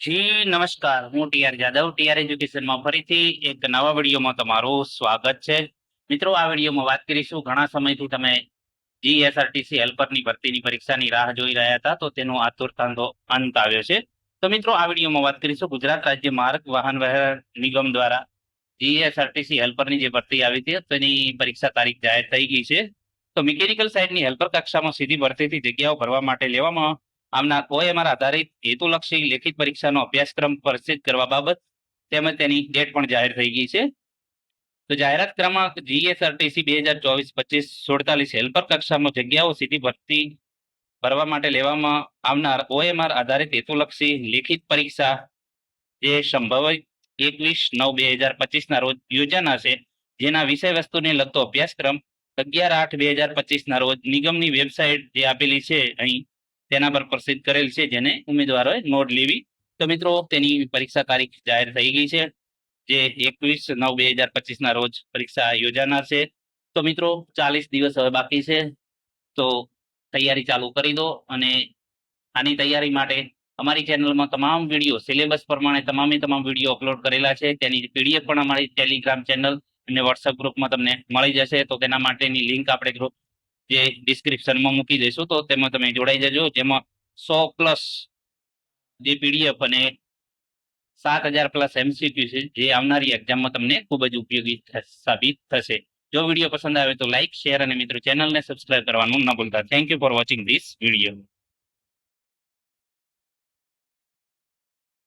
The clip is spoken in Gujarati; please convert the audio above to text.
જી, નમસ્કાર. હું ટીઆર જાદવ ટીઆર એજ્યુકેશનમાં ફરીથી એક નવા વિડીયોમાં તમારું સ્વાગત છે. મિત્રો, આ વિડીયોમાં વાત કરીશું. ઘણા સમયથી તમે જીએસઆરટીસી હેલ્પરની ભરતીની પરીક્ષાની રાહ જોઈ રહ્યા હતા, તો તેનો આતુરતાનો અંત આવ્યો છે. તો મિત્રો, આ વિડીયોમાં વાત કરીશું ગુજરાત રાજ્ય માર્ગ વાહન વ્યવહાર નિગમ દ્વારા જીએસઆરટીસી હેલ્પરની જે ભરતી આવી હતી, તેની પરીક્ષા તારીખ જાહેર થઈ ગઈ છે. તો મિકેનિકલ સાઇડની હેલ્પર કક્ષામાં સીધી ભરતીથી જગ્યાઓ ભરવા માટે લેવામાં આવનાર ઓએમઆર આધારિત હેતુલક્ષી લેખિત પરીક્ષાનો અભ્યાસક્રમ પ્રસિદ્ધ કરવા બાબત તેમજ તેની ડેટ પણ જાહેર થઈ ગઈ છે. તો જાહેરાત ક્રમાંક જીએસઆરટીસી બે હજાર ચોવીસ પચીસ સુડતાલીસ હેલ્પર કક્ષામાં જગ્યાઓ સીધી ભરતી ભરવા માટે લેવામાં આવનાર ઓએમઆર આધારિત હેતુલક્ષી લેખિત પરીક્ષા જે સંભવિત એકવીસ નવ બે હજાર પચીસના રોજ યોજાનાર જેના વિષય વસ્તુને લગતો અભ્યાસક્રમ અગિયાર આઠ બે હજાર પચીસના રોજ નિગમની વેબસાઇટ જે આપેલી છે અહીં તેના પર પ્રસિદ્ધ કરેલ છે, જેને ઉમેદવારોએ નોંધ લેવી તો મિત્રો, તેની પરીક્ષા તારીખ જાહેર થઈ ગઈ છે, જે એકવીસ નવ બે હજાર પચીસના રોજ પરીક્ષા યોજાનાર છે. તો મિત્રો, ચાલીસ દિવસ હવે બાકી છે. તો તૈયારી ચાલુ કરી દો અને આની તૈયારી માટે અમારી ચેનલમાં તમામ વીડિયો, સિલેબસ પ્રમાણે તમામે તમામ વીડિયો અપલોડ કરેલા છે. તેની પીડીએફ પણ અમારી ટેલિગ્રામ ચેનલ અને વોટ્સઅપ ગ્રુપમાં તમને મળી જશે. તો તેના માટેની લિંક આપણે ગ્રુપ જે ડિસ્ક્રિપ્શનમાં મૂકી દઈશું, તો તેમાં તમે જોડાઈ જજો. જેમાં સો પ્લસ જે પીડીએફ અને સાત હજાર પ્લસ એમસીક્યુ છે, જે આવનારી એક્ઝામમાં તમને ખૂબ જ ઉપયોગી સાબિત થશે. જો વીડિયો પસંદ આવે તો લાઇક શેર અને મિત્રો ચેનલને સબસ્ક્રાઇબ કરવાનું ન ભૂલતા. Thank you for watching this video